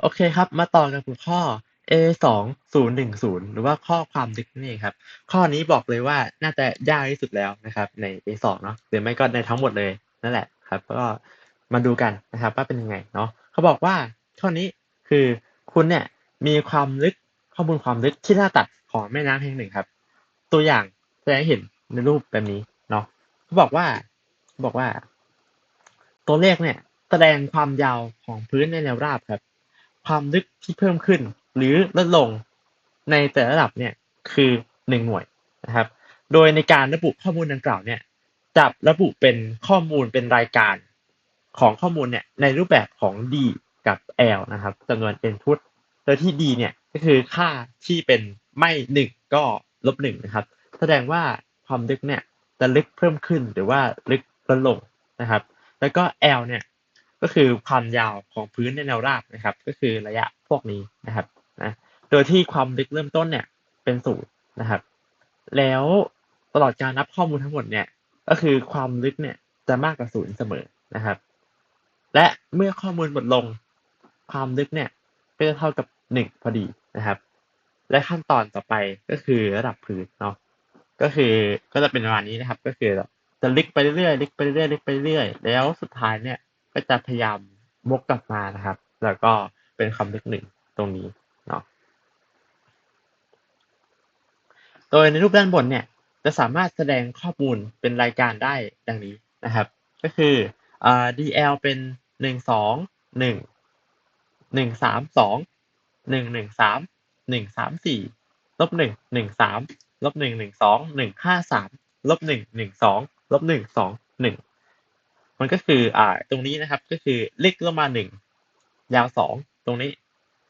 โอเคครับ มาต่อกันกับข้อ A 2 0 1 0หนึ่งศูนย์หรือว่าข้อความลึกนั่เองครับ ข้อนี้บอกเลยว่าน่าจะยากที่สุดแล้วนะครับ ใน A 2เนาะหรือไม่ก็ในทั้งหมดเลยนั่นแหละครับ ก็มาดูกันนะครับว่าเป็นยังไงเนาะเขาบอกว่าข้อนี้คือคุณเนี่ยมีความลึกข้อมูลความลึกที่หน้าตัดของแม่น้ำแห่งหนึ่งครับ ตัวอย่างแสดงให้เห็นในรูปแบบนี้เนาะเขาบอกว่าเขาบอกว่า ตัวเลขเนี่ย แสดงความยาวของพื้นในแนวราบครับ ความลึกที่เพิ่มขึ้น หรือลดลงในแต่ละระดับเนี่ยคือหนึ่งหน่วยนะครับ โดยในการระบุข้อมูลดังกล่าวเนี่ยจะระบุเป็นข้อมูลเป็นรายการของข้อมูลเนี่ยในรูปแบบของ d กับ l นะครับจำนวน input โดยที่ d เนี่ยก็คือค่าที่เป็นไม่หนึ่งก็ลบหนึ่งนะครับ แสดงว่าความลึกเนี่ยจะลึกเพิ่มขึ้นหรือว่าลึกลดลงนะครับ แล้วก็ l เนี่ย ก็คือความยาวของพื้นในแนวราบนะครับ ก็คือระยะพวกนี้นะครับนะโดยที่ความลึกเริ่มต้นเนี่ยเป็นศูนย์นะครับ แล้วตลอดการนับข้อมูลทั้งหมดเนี่ย ก็คือความลึกเนี่ยจะมากกว่าศูนย์เสมอนะครับ และเมื่อข้อมูลหมดลง ความลึกเนี่ยก็จะเท่ากับหนึ่งพอดีนะครับ และขั้นตอนต่อไปก็คือระดับพื้นเนาะก็คือก็จะเป็นประมาณนี้นะครับ ก็คือจะลึกไปเรื่อยๆลึกไปเรื่อยๆลึกไปเรื่อยๆแล้วสุดท้ายเนี่ย็จะพยายามวกกลับมานะครับ แล้วก็เป็นความลึกหนึ่งตรงนี้เนาะโดยในรูปด้านบนเนี่ยจะสามารถแสดงข้อมูลเป็นรายการได้ดังนี้นะครับ ก็คืออ่า dl เป็นหนึ่งสองหนึ่งหนึ่งสามสองหนึ่งหนึ่งสามหนึ่งสามสี่ลบหนึ่งหนึ่งสามลบหนึ่งหนึ่งสองหนึ่งห้าสามลบหนึ่งหนึ่งสองลบหนึ่งสองหนึ่ง มันก็คืออ่าตรงนี้นะครับก็คือเลขลงมาหนึ่งยาวสองตรงนี้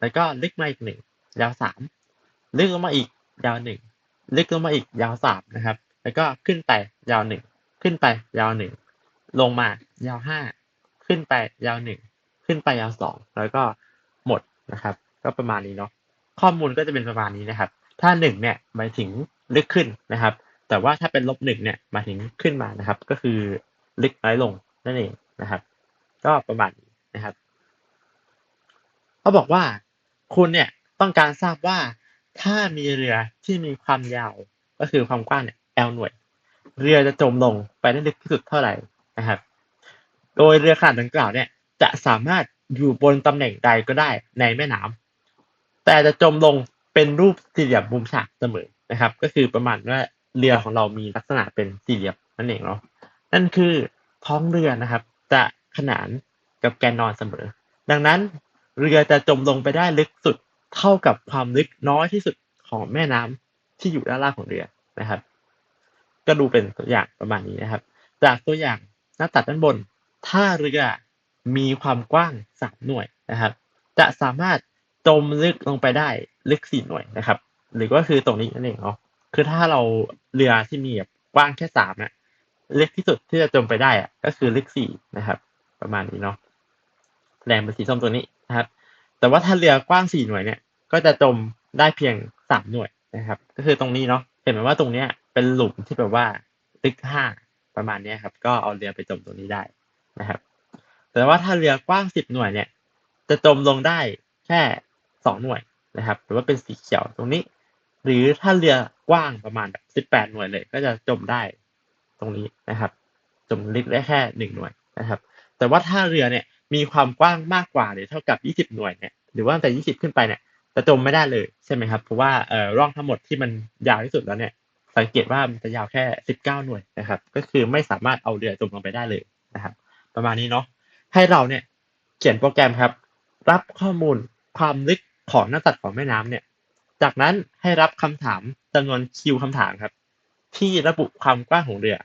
แล้วก็เลขมาอีกหนึ่งยาวสามเลขลงมาอีกยาวหนึ่งเลขลงมาอีกยาวสามนะครับ แล้วก็ขึ้นไปยาวหนึ่งขึ้นไปยาวหนึ่งลงมายาวห้าขึ้นไปยาวหนึ่งขึ้นไปยาวสองแล้วก็หมดนะครับ ก็ประมาณนี้เนาะข้อมูลก็จะเป็นประมาณนี้นะครับ ถ้าหนึ่งเนี่ยหมายถึงลึกขึ้นนะครับ แต่ว่าถ้าเป็นลบหนึ่งเนี่ยหมายถึงขึ้นมานะครับ ก็คือลึกน้อยลง นั่นเองนะครับ ก็ประมาณนี้นะครับเขาบอกว่าคุณเนี่ยต้องการทราบว่าถ้ามีเรือที่มีความยาวก็คือความกว้างเนี่ย L หน่วย เรือจะจมลงไปได้ลึกที่สุดเท่าไหร่นะครับ โดยเรือขนาดดังกล่าวเนี่ย จะสามารถอยู่บนตำแหน่งใดก็ได้ในแม่น้ำแต่จะจมลงเป็นรูปสี่เหลี่ยมมุมฉากเสมอนะครับ ก็คือประมาณว่าเรือของเรามีลักษณะเป็นสี่เหลี่ยมนั่นเองเนาะนั่นคือ ท้องเรือนะครับ จะขนานกับแกนนอนเสมอ ดังนั้นเรือจะจมลงไปได้ลึกสุดเท่ากับความลึกน้อยที่สุดของแม่น้ำที่อยู่ด้านล่างของเรือนะครับ ก็ดูเป็นตัวอย่างประมาณนี้นะครับ จากตัวอย่างหน้าตัดด้านบน ถ้าเรือมีความกว้างสามหน่วยนะครับ จะสามารถจมลึกลงไปได้ลึกสี่หน่วยนะครับ หรือก็คือตรงนี้นั่นเองเนาะคือถ้าเราเรือที่มีแบบกว้างแค่สามอะ เลึกที่สุดที่จะจมไปได้อะก็คือลึกสี่นะครับ ประมาณนี้เนาะแดงเป็นสีส้มตัวนี้นะครับ แต่ว่าถ้าเรือกว้างสี่หน่วยเนี่ย ก็จะจมได้เพียงสามหน่วยนะครับ ก็คือตรงนี้เนาะเห็นไหมว่าตรงเนี้ยเป็นหลุมที่แบบว่าลึกห้าประมาณนี้ครับ ก็เอาเรือไปจมตรงนี้ได้นะครับ แต่ว่าถ้าเรือกว้างสิบหน่วยเนี่ย จะจมลงได้แค่สองหน่วยนะครับ หรือว่าเป็นสีเขียวตรงนี้ หรือถ้าเรือกว้างประมาณแบบสิบแปดหน่วยเลย ก็จะจมได้ ตรงนี้นะครับจมลึกได้แค่หนึ่งหน่วยนะครับ แต่ว่าถ้าเรือเนี่ยมีความกว้างมากกว่าหรือเท่ากับยี่สิบหน่วยเนี่ยหรือว่าตั้งแต่ยี่สิบขึ้นไปเนี่ยจะจมไม่ได้เลยใช่ไหมครับเพราะว่าเอ่อร่องทั้งหมดที่มันยาวที่สุดแล้วเนี่ยสังเกตว่ามันจะยาวแค่สิบเก้าหน่วยนะครับ ก็คือไม่สามารถเอาเรือจมลงไปได้เลยนะครับ ประมาณนี้เนาะให้เราเนี่ยเขียนโปรแกรมครับ รับข้อมูลความลึกของหน้าตัดของแม่น้ำเนี่ย จากนั้นให้รับคำถามจำนวนคิวคำถามครับ ที่ระบุความกว้างของเรือ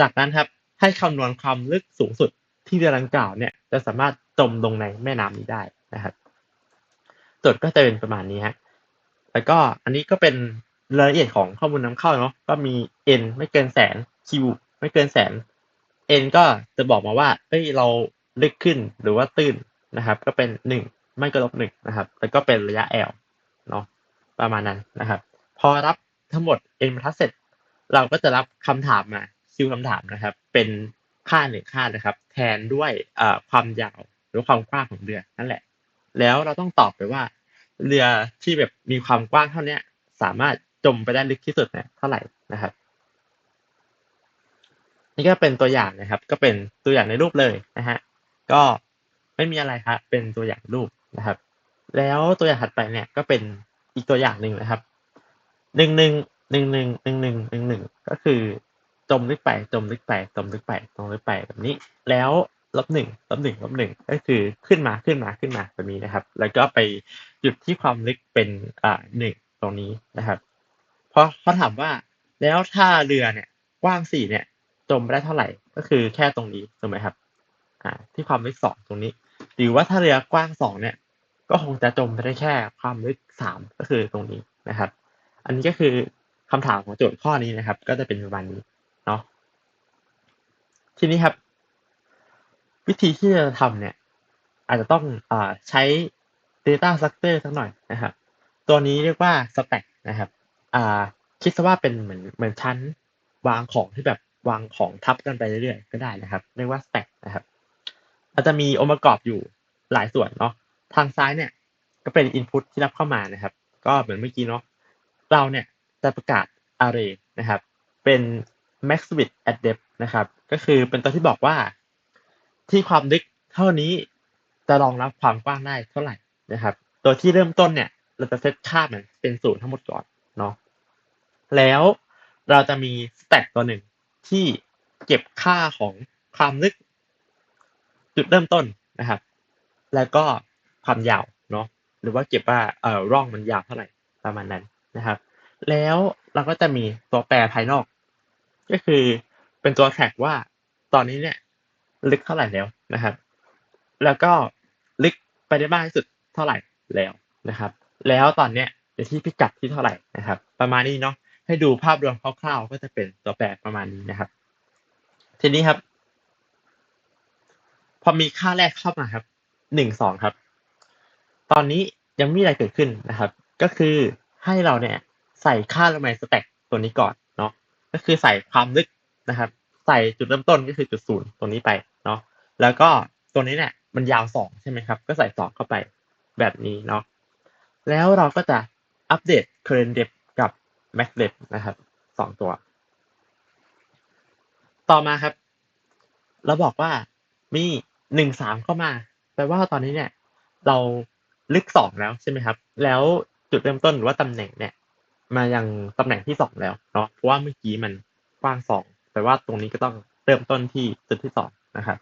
จากนั้นครับให้คำนวณความลึกสูงสุดที่เรือดังกล่าวเนี่ยจะสามารถจมลงในแม่น้ำนี้ได้นะครับโจทย์ก็จะเป็นประมาณนี้ฮะแล้วก็อันนี้ก็เป็นรายละเอียดของข้อมูลนำเข้าเนาะก็มี n ไม่เกินแสน q ไม่เกินแสน n ก็จะบอกมาว่าเอ้ยเราลึกขึ้นหรือว่าตื้นนะครับ ก็เป็นหนึ่งไม่ก็ลบหนึ่งนะครับ แล้วก็เป็นระยะ l เนาะประมาณนั้นนะครับ พอรับทั้งหมด n บรรทัดเสร็จ เราก็จะรับคำถามมาคิวคำถามนะครับ เป็นค่าหนึ่งค่านะครับ แทนด้วยความยาวหรือความกว้างของเรือนั่นแหละ แล้วเราต้องตอบไปว่า เรือที่แบบมีความกว้างเท่าเนี้ยสามารถจมไปได้ลึกที่สุดเนี่ยเท่าไหร่นะครับ นี่ก็เป็นตัวอย่างนะครับ ก็เป็นตัวอย่างในรูปเลยนะฮะก็ไม่มีอะไรครับเป็นตัวอย่างรูปนะครับ แล้วตัวอย่างถัดไปเนี่ยก็เป็นอีกตัวอย่างหนึ่งนะครับหนึ่งหนึ่ง หนึ่งหนึ่งหนึ่งหนึ่งหนึ่งหนึ่งก็คือจมลึกไปจมลึกไปจมลึกไปจมลึกไปแบบนี้ แล้วลบหนึ่งลบหนึ่งลบหนึ่งก็คือขึ้นมาขึ้นมาขึ้นมาแบบนี้นะครับ แล้วก็ไปหยุดที่ความลึกเป็นอ่าหนึ่งตรงนี้นะครับเพราะเขาถามว่าแล้วถ้าเรือเนี่ยกว้างสี่เนี่ยจมไได้เท่าไหร่ก็คือแค่ตรงนี้ถูกไหมครับอ่าที่ความลึกสองตรงนี้ หรือว่าถ้าเรือกว้างสองเนี่ย ก็คงจะจมไปได้แค่ความลึกสามก็คือตรงนี้นะครับ อันนี้ก็คือ คำถามของโจทย์ข้อนี้นะครับ ก็จะเป็นประมาณนี้เนาะทีนี้ครับ วิธีที่จะทำเนี่ย อาจจะต้องอใช้ data structure สักหน่อยนะครับ ตัวนี้เรียกว่า stack นะครับคิดซะว่าเป็นเหมือนเหมือนชั้นวางของที่แบบวางของทับกันไปเรื่อยๆก็ได้นะครับ เรียกว่า stack นะครับมันจะมีองค์ประกอบอยู่หลายส่วนเนาะทางซ้ายเนี่ยก็เป็น input ที่รับเข้ามานะครับ ก็เหมือนเมื่อกี้เนาะเราเนี่ย จะประกาศ array นะครับ เป็น max width at depth นะครับ ก็คือเป็นตัวที่บอกว่า ที่ความลึกเท่านี้จะรองรับความกว้างได้เท่าไหร่นะครับ ตัวที่เริ่มต้นเนี่ย เราจะเซตค่ามันเป็นศูนย์ทั้งหมดก่อนเนาะแล้วเราจะมี stack ตัวหนึ่งที่เก็บค่าของความลึก จุดเริ่มต้นนะครับ แล้วก็ความยาวเนาะหรือว่าเก็บว่าเอ่อร่องมันยาวเท่าไหร่ประมาณนั้นนะครับ แล้วเราก็จะมีตัวแปรภายนอก ก็คือเป็นตัวแท็กว่าตอนนี้เนี่ย ลึกเท่าไหร่แล้วนะครับ แล้วก็ลึกไปได้มากที่สุดเท่าไหร่แล้วนะครับ แล้วตอนเนี้ยอยู่ที่พิกัดที่เท่าไหร่นะครับ ประมาณนี้เนาะให้ดูภาพรวมคร่าวๆ ก็จะเป็นตัวแปรประมาณนี้นะครับ ทีนี้ครับ พอมีค่าแรกเข้ามาครับหนึ่งสองครับ ตอนนี้ยังไม่มีอะไรเกิดขึ้นนะครับ ก็คือให้เราเนี่ย ใส่ค่าลงในสแต็กตัวนี้ก่อนเนาะก็คือใส่ความลึกนะครับ ใส่จุดเริ่มต้นก็คือจุดศูนย์ตรงนี้ไปเนาะแล้วก็ตัวนี้เนี่ยมันยาวสองใช่ไหมครับ ก็ใส่สองเข้าไปแบบนี้เนาะแล้วเราก็จะอัปเดต current depth กับ max depth นะครับสองตัว ต่อมาครับ เราบอกว่ามีหนึ่งสามเข้ามาแปลว่าตอนนี้เนี่ย เราลึกสองแล้วใช่ไหมครับ แล้วจุดเริ่มต้นหรือว่าตำแหน่งเนี่ย มายังตำแหน่งที่สองแล้วเนาะเพราะว่าเมื่อกี้มันกว้างสองแปลว่าตรงนี้ก็ต้องเริ่มต้นที่จุดที่สองนะครับ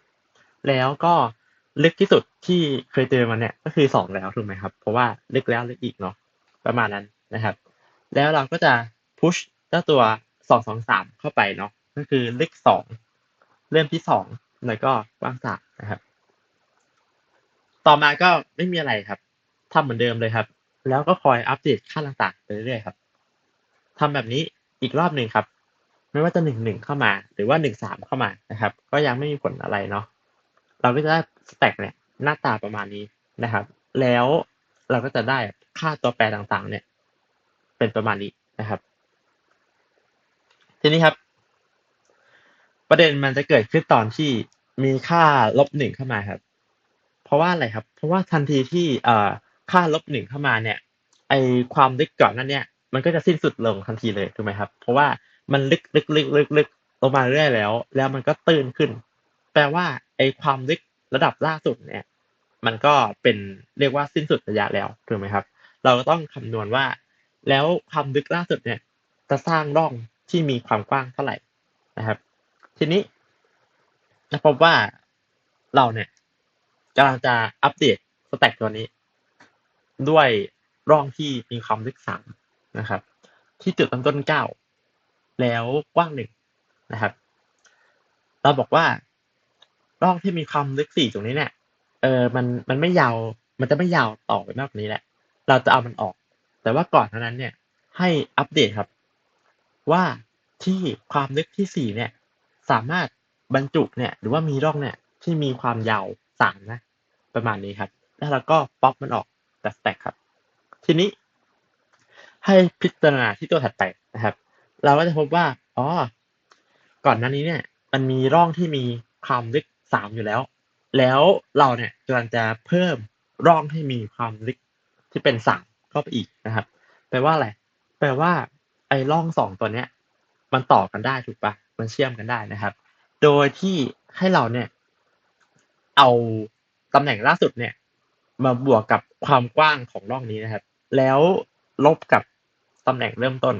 แล้วก็ลึกที่สุดที่เคยเจอมาเนี่ยก็คือสองแล้วถูกไหมครับ เพราะว่าลึกแล้วลึกอีกเนาะประมาณนั้นนะครับ แล้วเราก็จะพุชเจ้าตัวสองสองสามเข้าไปเนาะก็คือลึกสองเริ่มที่สองแล้วก็กว้างสามนะครับ ต่อมาก็ไม่มีอะไรครับทำเหมือนเดิมเลยครับ แล้วก็คอยอัปเดตค่าต่างๆไปเรื่อยๆครับ ทำแบบนี้อีกรอบหนึ่งครับ ไม่ว่าจะหนึ่งหนึ่งเข้ามา หรือว่าหนึ่งสามเข้ามานะครับ ก็ยังไม่มีผลอะไรเนาะเราก็จะได้สแต็กเนี่ยหน้าตาประมาณนี้นะครับ แล้วเราก็จะได้ค่าตัวแปรต่างๆ เนี่ย เป็นประมาณนี้นะครับ ทีนี้ครับ ประเด็นมันจะเกิดขึ้นตอนที่มีค่าลบหนึ่งเข้ามาครับ เพราะว่าอะไรครับ เพราะว่าทันทีที่เอ่อค่าลบหนึ่งเข้ามาเนี่ย ไอความลึกก่อนนั้นเนี่ย มันก็จะสิ้นสุดลงทันทีเลยถูกไหมครับ เพราะว่ามันลึกลึกลึกลึกลึกลงมาเรื่อยแล้ว แล้วมันก็ตื้นขึ้น แปลว่าไอความลึกระดับล่าสุดเนี่ย มันก็เป็นเรียกว่าสิ้นสุดระยะแล้วถูกไหมครับ เราก็ต้องคำนวณว่า แล้วความลึกล่าสุดเนี่ย จะสร้างร่องที่มีความกว้างเท่าไหร่นะครับ ทีนี้จะพบว่าเราเนี่ยกำลังจะอัปเดตสแต็กตัวนี้ ด้วยร่องที่มีความลึกสาม นะครับ ที่จุดต้นต้นเก้าแล้วกว้างหนึ่งนะครับ เราบอกว่าร่องที่มีความลึกสี่ตรงนี้เนี่ย เออมันมันไม่ยาว มันจะไม่ยาวต่อไปมากกว่านี้แหละ เราจะเอามันออก แต่ว่าก่อนเท่านั้นเนี่ย ให้อัปเดตครับ ว่าที่ความลึกที่สี่เนี่ย สามารถบรรจุเนี่ย หรือว่ามีร่องเนี่ยที่มีความยาวสามนะ ประมาณนี้ครับ แล้วเราก็ป๊อปมันออกแต่แตกครับ ทีนี้ ให้พิจารณาที่ตัวถัดไปนะครับ เราก็จะพบว่าอ๋อก่อนหน้านี้เนี่ย มันมีร่องที่มีความลึกสามอยู่แล้ว แล้วเราเนี่ยกำลังจะเพิ่มร่องให้มีความลึกที่เป็นสามเข้าไปอีกนะครับ แปลว่าอะไร แปลว่า ไอ้ร่องสองตัวเนี้ย มันต่อกันได้ถูกปะมันเชื่อมกันได้นะครับ โดยที่ให้เราเนี่ย เอาตำแหน่งล่าสุดเนี่ย มาบวกกับความกว้างของร่องนี้นะครับ แล้วลบกับ ตำแหน่งเริ่มต้น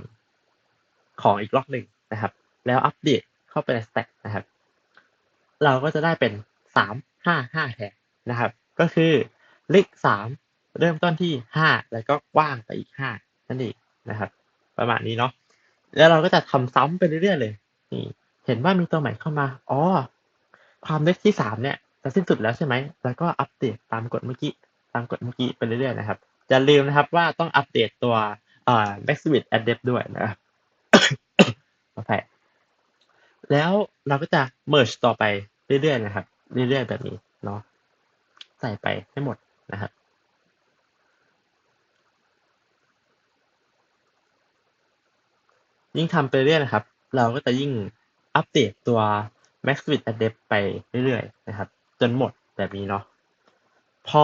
ของอีกร่องหนึ่งนะครับ แล้วอัปเดตเข้าไปในสแต็กนะครับ เราก็จะได้เป็นสามห้าห้าแทนนะครับ ก็คือเลขสามเริ่มต้นที่ห้าแล้วก็กว้างไปอีกห้านั่นเองนะครับ ประมาณนี้เนาะแล้วเราก็จะทำซ้ำไปเรื่อยๆเลยนี่เห็นว่ามีตัวใหม่เข้ามาอ๋อความเลขที่สามเนี่ยจะสิ้นสุดแล้วใช่ไหมแล้วก็อัปเดตตามกฎเมื่อกี้ตามกฎเมื่อกี้ไปเรื่อยๆนะครับอย่าลืมนะครับว่าต้องอัปเดตตัว อ่า max width and depth ด้วยนะครับโอเคแล้วเราก็จะ merge ต่อไปเรื่อยๆนะครับ เรื่อยๆแบบนี้เนาะใส่ไปให้หมดนะครับยิ่งทำไปเรื่อยนะครับ เราก็จะยิ่งอัปเดตตัว max width and depth ไปเรื่อยๆนะครับ จนหมดแบบนี้เนาะพอ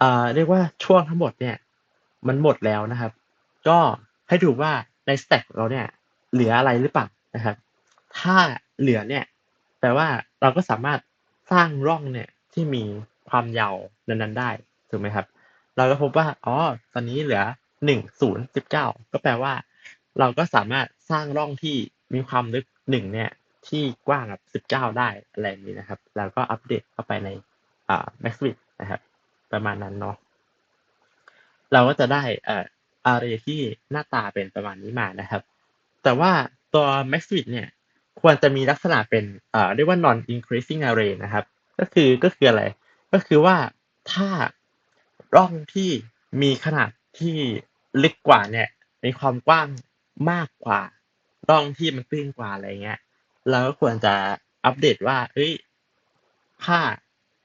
อ่าเรียกว่าช่วงทั้งหมดเนี่ย มันหมดแล้วนะครับ ก็ให้ดูว่าใน stack เราเนี่ยเหลืออะไรหรือเปล่านะครับ ถ้าเหลือเนี่ยแปลว่าเราก็สามารถสร้างร่องเนี่ยที่มีความยาวนั้นๆได้ถูกไหมครับ เราก็พบว่าอ๋อตอนนี้เหลือหนึ่งศูนย์สิบเก้าก็แปลว่า เราก็สามารถสร้างร่องที่มีความลึกหนึ่งเนี่ยที่กว้างแบบสิบเก้าได้อะไรนี้นะครับ แล้วก็อัปเดตเข้าไปในอ่า m a x w i t นะครับ ประมาณนั้นเนาะเราก็จะได้เอ่อ array ที่หน้าตาเป็นประมาณนี้มานะครับ แต่ว่าตัว max width เนี่ยควรจะมีลักษณะเป็นเอ่อเรียกว่า non increasing array นะครับ ก็คือก็คืออะไร ก็คือว่าถ้าร่องที่มีขนาดที่ลึกกว่าเนี่ยมีความกว้างมากกว่าร่องที่มันตื้นกว่าอะไรเงี้ยเราก็ควรจะอัปเดตว่าเฮ้ยค่า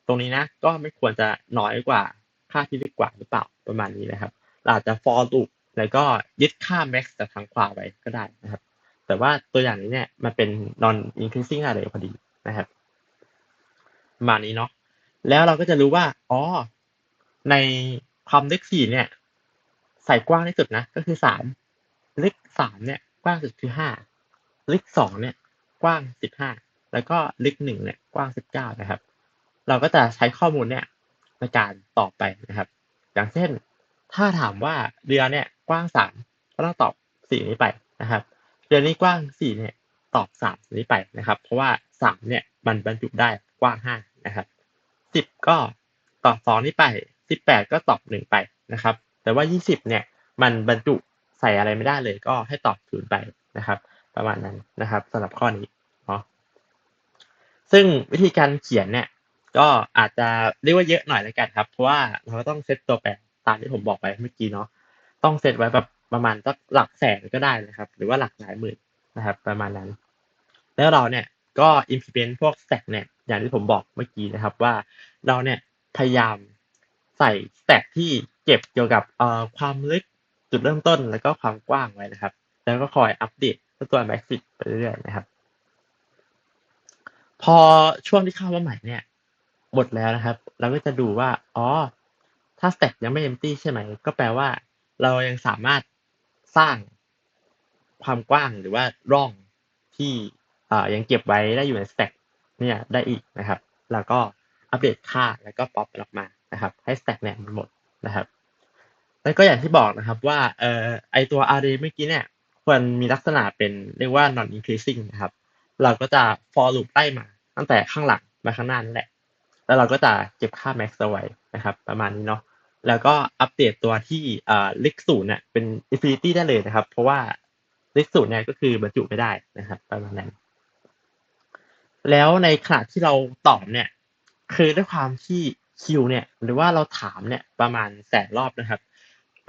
ตรงนี้นะ ก็ไม่ควรจะน้อยกว่าค่าที่ลึกกว่าหรือเปล่าประมาณนี้นะครับ อาจจะ for loop แล้วก็ยึดค่า max จากทางขวาไว้ก็ได้นะครับ แต่ว่าตัวอย่างนี้เนี่ยมันเป็น non increasing array พอดีนะครับมานี้เนาะแล้วเราก็จะรู้ว่า อ๋อ ในความลึกสี่เนี่ย ใส่กว้างที่สุดนะ ก็คือสามลึกสามเนี่ย กว้างสุดคือห้าลึกสองเนี่ย กว้างสิบห้าแล้วก็ลึกหนึ่งเนี่ย กว้างสิบเก้านะครับ เราก็จะใช้ข้อมูลเนี่ยในการตอบไปนะครับ อย่างเช่น ถ้าถามว่าเรือเนี่ยกว้างสามก็ต้องตอบสี่นี้ไปนะครับ เรือนี้กว้างสี่เนี่ยตอบสามนี้ไปนะครับ เพราะว่าสามเนี่ยมันบรรจุได้กว้างห้านะครับสิบก็ตอบสองนี้ไปสิบแปดก็ตอบหนึ่งไปนะครับ แต่ว่ายี่สิบเนี่ยมันบรรจุใส่อะไรไม่ได้เลยก็ให้ตอบศูนย์ไปนะครับ ประมาณนั้นนะครับสำหรับข้อนี้เนาะซึ่งวิธีการเขียนเนี่ยก็อาจจะเรียกว่าเยอะหน่อยแล้วกันครับ เพราะว่าเราก็ต้องเซตตัวแปร ตามที่ผมบอกไปเมื่อกี้เนาะต้องเซตไว้แบบประมาณสักหลักแสนก็ได้นะครับ หรือว่าหลักหลายหมื่นนะครับ ประมาณนั้น แล้วเราเนี่ยก็ implement พวก stack เนี่ยอย่างที่ผมบอกเมื่อกี้นะครับว่าเราเนี่ยพยายามใส่ stack ที่เก็บเกี่ยวกับเอ่อความลึกจุดเริ่มต้นแล้วก็ความกว้างไว้นะครับ แล้วก็คอยอัปเดตตัว max fit ไปเรื่อยๆนะครับ พอช่วงที่เข้ามาใหม่เนี่ยหมดแล้วนะครับ เราก็จะดูว่า อ๋อ ถ้า stack ยังไม่ empty ใช่ไหม ก็แปลว่า เรายังสามารถสร้างความกว้างหรือว่าร่องที่ยังเก็บไว้ได้อยู่ใน stack เนี่ยได้อีกนะครับ แล้วก็อัปเดตค่าแล้วก็ป๊อปออกมานะครับ ให้ stack เนี่ยมันหมดนะครับแล้วก็อย่างที่บอกนะครับว่าเอ่อไอตัว array เมื่อกี้เนี่ยควรมีลักษณะเป็นเรียกว่า non increasing นะครับ เราก็จะ for loop ไล่มา ตั้งแต่ข้างหลังมาข้างหน้านั่นแหละ แล้วเราก็จะเก็บค่า max เอาไว้นะครับ ประมาณนี้เนาะ แล้วก็อัปเดตตัวที่อ่าเลขศูนย์เนี่ยเป็น infinity ได้เลยนะครับ เพราะว่าเลขศูนย์เนี่ยก็คือบรรจุไม่ได้นะครับประมาณนั้น แล้วในขณะที่เราตอบเนี่ย คือด้วยความที่คิวเนี่ย หรือว่าเราถามเนี่ยประมาณแสนรอบนะครับ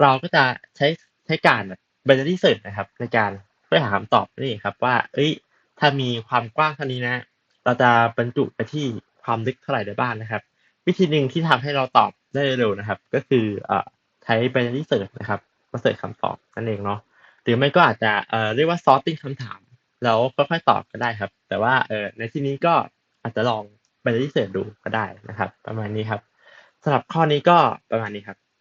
เราก็จะใช้ใช้การแบบ binary search นะครับ ในการเพื่อหาคำตอบนี่ครับ ว่า เอ้ย ถ้ามีความกว้างเท่านี้นะ เราจะบรรจุไปที่ความลึกเท่าไหร่ได้บ้างนะครับ วิธีหนึ่งที่ทำให้เราตอบ ได้เร็วนะครับ ก็คือเอ่อใช้ binary search นะครับมาเสิร์ชคำตอบนั่นเองเนาะหรือไม่ก็อาจจะเอ่อเรียกว่า sorting คำถาม แล้วค่อยๆตอบก็ได้ครับ แต่ว่าเออในที่นี้ก็อาจจะลอง binary search ดูก็ได้นะครับ ประมาณนี้ครับสำหรับข้อนี้ก็ประมาณนี้ครับ